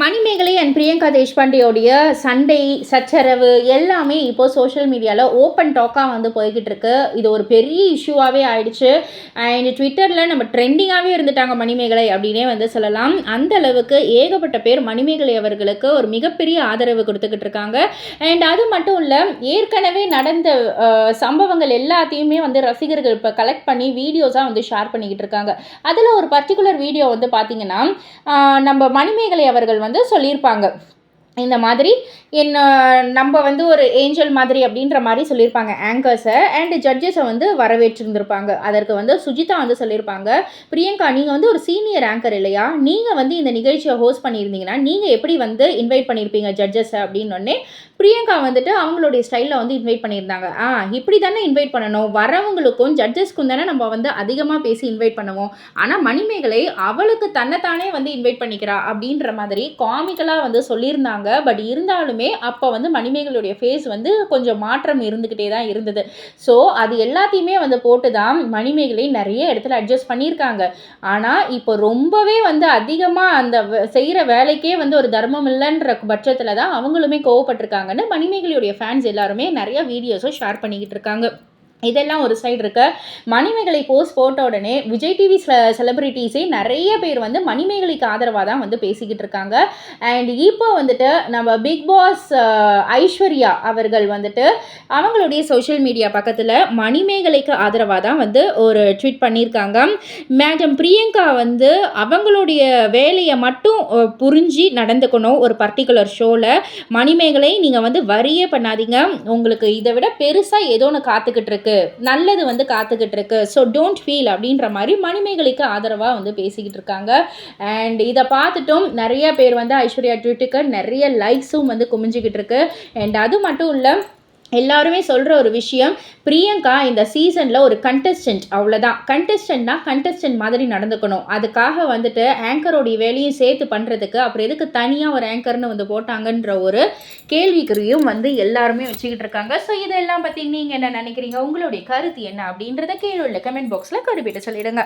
Manimekalai and Priyanka தேஷ்பாண்டேயோடைய சண்டை சச்சரவு எல்லாமே இப்போது சோஷியல் மீடியாவில் ஓப்பன் டாக்காக வந்து போய்கிட்டு இருக்கு. இது ஒரு பெரிய இஷ்யூவாகவே ஆயிடுச்சு. அண்ட் ட்விட்டரில் நம்ம ட்ரெண்டிங்காகவே இருந்துட்டாங்க மணிமேகலை அப்படின்னே வந்து சொல்லலாம். அந்த அளவுக்கு ஏகப்பட்ட பேர் மணிமேகலை அவர்களுக்கு ஒரு மிகப்பெரிய ஆதரவு கொடுத்துக்கிட்டு இருக்காங்க. அண்ட் அது மட்டும் இல்லை ஏற்கனவே நடந்த சம்பவங்கள் எல்லாத்தையுமே வந்து ரசிகர்கள் இப்போ கலெக்ட் பண்ணி வீடியோஸாக வந்து ஷேர் பண்ணிக்கிட்டு இருக்காங்க. அதில் ஒரு பர்டிகுலர் வீடியோ வந்து பார்த்திங்கன்னா நம்ம மணிமேகலை அவர்கள் வந்து சொல்லியிருப்பாங்க. இந்த மாதிரி என்ன நம்ம வந்து ஒரு ஏஞ்சல் மாதிரி அப்படின்ற மாதிரி சொல்லியிருப்பாங்க. ஆங்கர்ஸை அண்ட் ஜட்ஜஸை வந்து வரவேற்றிருந்திருப்பாங்க. அதற்கு வந்து சுஜிதா வந்து சொல்லியிருப்பாங்க. பிரியங்கா நீங்கள் வந்து ஒரு சீனியர் ஆங்கர் இல்லையா? நீங்கள் வந்து இந்த நிகழ்ச்சியை ஹோஸ்ட் பண்ணியிருந்தீங்கன்னா நீங்கள் எப்படி வந்து இன்வைட் பண்ணியிருப்பீங்க ஜட்ஜஸை அப்படின்னொடனே பிரியங்கா வந்துட்டு அவங்களுடைய ஸ்டைலில் வந்து இன்வைட் பண்ணியிருந்தாங்க. ஆ இப்படி தானே இன்வைட் பண்ணணும். வரவங்களுக்கும் ஜட்ஜஸ்க்கும் தானே நம்ம வந்து அதிகமாக பேசி இன்வைட் பண்ணுவோம். ஆனால் மணிமேகலை அவளுக்கு தன்னைத்தானே வந்து இன்வைட் பண்ணிக்கிறா. அப்படின்ற மாதிரி காமிக்கலாக வந்து சொல்லியிருந்தாங்க. பட் இருந்தாலுமே அப்போ வந்து மணிமேகலுடைய ஃபேஸ் வந்து கொஞ்சம் மாற்றம் இருந்துக்கிட்டே தான் இருந்தது. ஸோ அது எல்லாத்தையுமே வந்து போட்டு தான் மணிமேகலை நிறைய இடத்துல அட்ஜஸ்ட் பண்ணியிருக்காங்க. ஆனால் இப்போ ரொம்பவே வந்து அதிகமாக அந்த செய்கிற வேலைக்கே வந்து ஒரு தர்மம் இல்லைன்ற பட்சத்தில் தான் அவங்களுமே கோவப்பட்டிருக்காங்கன்னு மணிமேகலையுடைய ஃபேன்ஸ் எல்லாருமே நிறைய வீடியோஸும் ஷேர் பண்ணிக்கிட்டு இருக்காங்க. இதெல்லாம் ஒரு சைடு இருக்க. மணிமேகலை போஸ்ட் போட்ட உடனே விஜய் டிவி செலிபிரிட்டிஸே நிறைய பேர் வந்து மணிமேகலைக்கு ஆதரவாக தான் வந்து பேசிக்கிட்டு இருக்காங்க. அண்ட் இப்போ வந்துட்டு நம்ம பிக் பாஸ் ஐஸ்வர்யா அவர்கள் வந்துட்டு அவங்களுடைய சோஷியல் மீடியா பக்கத்தில் மணிமேகலைக்கு ஆதரவாக தான் வந்து ஒரு ட்வீட் பண்ணியிருக்காங்க. மேடம் பிரியங்கா வந்து அவங்களுடைய வேலையை மட்டும் புரிஞ்சு நடந்துக்கணும் ஒரு பர்டிகுலர் ஷோவில் மணிமேகலை நீங்கள் வந்து வரியே பண்ணாதீங்க. உங்களுக்கு இதை விட பெருசாக ஏதோ ஒன்று காத்துக்கிட்டு இருக்கு. நல்லது வந்து காத்துக்கிட்டு இருக்கு ஸோ டோன்ட் ஃபீல் அப்படின்ற மாதிரி மணிமேகலைக்கு ஆதரவாக வந்து பேசிக்கிட்டு இருக்காங்க. அண்ட் இதை பார்த்துட்டும் நிறைய பேர் வந்து ஐஸ்வர்யா ட்விட்டுக்கு நிறைய லைக்ஸும் வந்து குமிஞ்சிக்கிட்டு இருக்கு அண்ட் அது மட்டும் இல்லை எல்லாருமே சொல்கிற ஒரு விஷயம் பிரியங்கா இந்த சீசனில் ஒரு கண்டஸ்டன்ட் அவ்வளோதான் கண்டஸ்டன்ட்னா கண்டஸ்டன்ட் மாதிரி நடந்துக்கணும். அதுக்காக வந்துட்டு ஆங்கரோடைய வேலையும் சேர்த்து பண்ணுறதுக்கு அப்புறம் எதுக்கு தனியாக ஒரு ஆங்கர்னு வந்து போட்டாங்கன்ற ஒரு கேள்விக்குறியும் வந்து எல்லாருமே வச்சுக்கிட்டு இருக்காங்க. ஸோ இதெல்லாம் பற்றி நீங்கள் என்ன நினைக்கிறீங்க? உங்களுடைய கருத்து என்ன அப்படின்றத கீழே உள்ள கமெண்ட் பாக்ஸில் கருப்பிட்டு சொல்லிடுங்க.